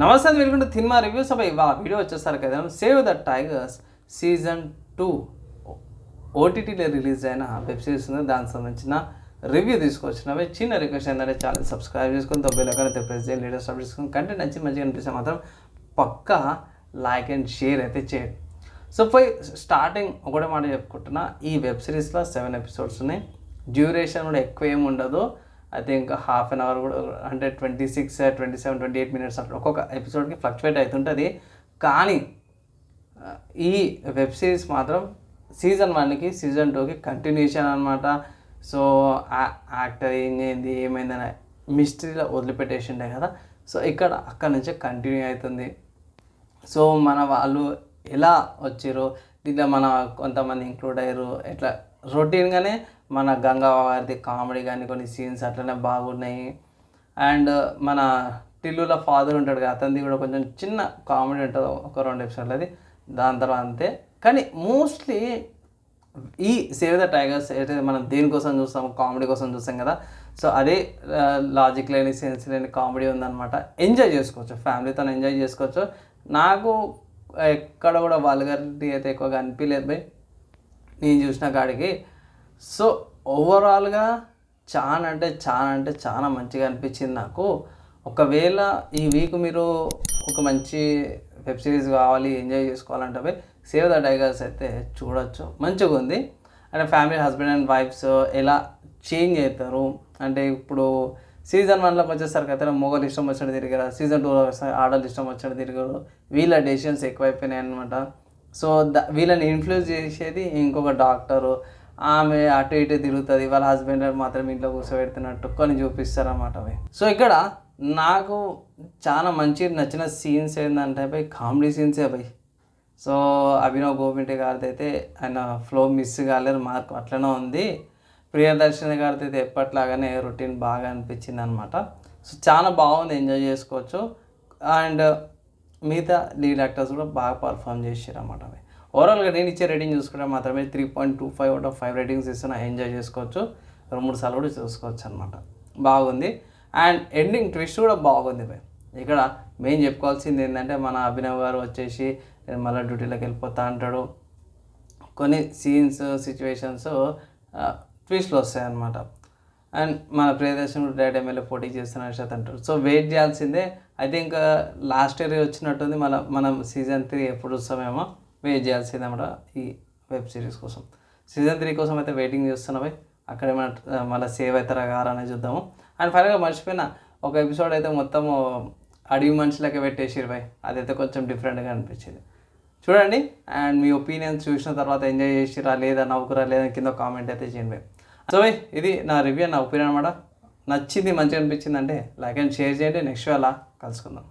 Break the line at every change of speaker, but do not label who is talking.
నమస్తే welcome to cinema reviews అబ్బాయి వా వీడియో వచ్చేసరికి కదా save the tigers season two ఓటీటీలో రిలీజ్ అయిన వెబ్ సిరీస్ ఉంది. దానికి సంబంధించిన రివ్యూ తీసుకొచ్చినవి. చిన్న రిక్వెస్ట్ ఏంటంటే ఛానల్ సబ్స్క్రైబ్ చేసుకుని తొబ్బేలాగా అయితే ప్రెస్ చేయండి. లేటెస్ట్ అప్డేట్స్ చేసుకుని కంటెంట్ నచ్చి మంచిగా అనిపిస్తే మాత్రం పక్కా లైక్ అండ్ షేర్ అయితే చేయండి. సో పోయి స్టార్టింగ్ ఒకటే మాట చెప్పుకుంటున్నా. ఈ వెబ్ సిరీస్లో సెవెన్ ఎపిసోడ్స్ ఉన్నాయి. డ్యూరేషన్ కూడా ఎక్కువ ఏమి ఉండదు. I think half an hour కూడా అంటే twenty six twenty seven twenty eight minutes అట్లా ఒక్కొక్క ఎపిసోడ్కి ఫ్లక్చువేట్ అవుతుంటుంది కానీ ఈ వెబ్ సిరీస్ మాత్రం సీజన్ వన్కి సీజన్ టూకి కంటిన్యూషన్ అనమాట సో యాక్టర్ ఏం చేయింది ఏమైందని మిస్టరీలో వదిలిపెట్టేసిండే కదా. సో ఇక్కడ అక్కడ నుంచే కంటిన్యూ అవుతుంది సో మన వాళ్ళు ఎలా వచ్చారు దీంట్లో మన కొంతమంది ఇంక్లూడ్ అయ్యారు ఎట్లా రొటీన్గానే మన గంగావారిది కామెడీ కానీ కొన్ని సీన్స్ అట్లనే బాగున్నాయి. అండ్ మన టిల్లుల ఫాదర్ ఉంటాడు కదా అతనిది కూడా కొంచెం చిన్న కామెడీ ఉంటుంది ఒక రెండు ఎపిసోడ్లు అది. దాని తర్వాత అంతే. కానీ మోస్ట్లీ ఈ సేవ్ ద టైగర్స్ అయితే మనం దేనికోసం చూస్తాం కామెడీ కోసం చూస్తాం కదా సో అదే లాజిక్ లేని సెన్స్ లేని కామెడీ ఉందన్నమాట. ఎంజాయ్ చేసుకోవచ్చు ఫ్యామిలీతో ఎంజాయ్ చేసుకోవచ్చు. నాకు ఎక్కడ కూడా వల్గరిటీ అయితే ఎక్కువగా అనిపించలేదు నేను చూసిన కాడికి సో ఓవరాల్గా చాలా అంటే చాలా అంటే చాలా మంచిగా అనిపించింది నాకు. ఒకవేళ ఈ వీక్ మీరు ఒక మంచి వెబ్ సిరీస్ కావాలి ఎంజాయ్ చేసుకోవాలంటే సేవ్ ద టైగర్స్ అయితే చూడొచ్చు. మంచిగా ఉంది. అంటే ఫ్యామిలీ హస్బెండ్ అండ్ వైఫ్స్ ఎలా చేంజ్ అవుతారు అంటే ఇప్పుడు సీజన్ వన్లోకి వచ్చేసరికి అయితే మొగలు ఇష్టం వచ్చినట్టు తిరిగారు. సీజన్ టూలో ఆడలు ఇష్టం వచ్చినట్టు తిరిగారు. వీళ్ళ డెసిషన్స్ ఎక్కువైపోయినాయి అనమాట సో ద వీళ్ళని ఇన్ఫ్లుయెన్స్ చేసేది ఇంకొక డాక్టరు ఆమె అటు ఇటు తిరుగుతుంది వాళ్ళ హస్బెండ్ మాత్రం ఇంట్లో కూర్చోబెడుతున్నట్టు కొన్ని చూపిస్తారన్నమాట అవి. సో ఇక్కడ నాకు చాలా మంచి నచ్చిన సీన్స్ ఏంటంటే భయ్ కామెడీ సీన్సే భయ్. సో అభినవ్ గోపింటి గారిది అయితే ఆయన ఫ్లో మిస్ కాలేదు మార్క్ అట్లనే ఉంది. ప్రియదర్శిని గారిది అయితే ఎప్పట్లాగానే రొటీన్ బాగా అనిపించింది అనమాట సో చాలా బాగుంది ఎంజాయ్ చేసుకోవచ్చు. అండ్ మిగతా లీడ్ యాక్టర్స్ కూడా బాగా పర్ఫామ్ చేసారు అన్నమాట అవి. ఓవరాల్గా నేను ఇచ్చే రేటింగ్ చూసుకుంటే మాత్రమే three point two five out of five ratings ఇస్తున్నా ఎంజాయ్ చేసుకోవచ్చు. రెండు మూడు సార్లు కూడా చూసుకోవచ్చు అనమాట బాగుంది. అండ్ ఎండింగ్ ట్విస్ట్ కూడా బాగుంది భయ్. ఇక్కడ మెయిన్ చెప్పుకోవాల్సింది ఏంటంటే మన అభినవ్ గారు వచ్చేసి నేను మళ్ళీ డ్యూటీలోకి వెళ్ళిపోతా అంటాడు. కొన్ని సీన్స్ సిచ్యువేషన్స్ ట్విస్ట్లు వస్తాయి అన్నమాట. అండ్ మన ప్రియదర్శన్ డైరెక్ట్ ఎమ్మెల్యే పోటీ చేస్తున్న అర్షత్ అంటారు సో వెయిట్ చేయాల్సిందే. ఐ థింక్ లాస్ట్ ఇయర్ వచ్చినట్టుంది. మన మనం సీజన్ త్రీ ఎప్పుడు వస్తామేమో వెయిట్ చేయాల్సింది అన్నమాట ఈ వెబ్ సిరీస్ కోసం. సీజన్ త్రీ కోసం అయితే వెయిటింగ్ చేస్తున్నామే అక్కడ ఏమైనా మళ్ళీ సేవ్ అవుతారా కారా అనేది చూద్దాము. అండ్ ఫైనల్గా మర్చిపోయిన ఒక ఎపిసోడ్ అయితే మొత్తము అడవి మనుషులకి పెట్టేసిరు భయ్ అదైతే కొంచెం డిఫరెంట్గా అనిపించింది. చూడండి. అండ్ మీ ఒపీనియన్స్ చూసిన తర్వాత ఎంజాయ్ చేసిరా లేదా నవ్వుకురా లేదా కింద కామెంట్ అయితే చేయండి సో భయ్ ఇది నా రివ్యూ నా ఒపీనియన్ అనమాట నచ్చింది మంచిగా అనిపించింది అంటే లైక్ అండ్ షేర్ చేయండి నెక్స్ట్ అలా కలుసుకుందాం.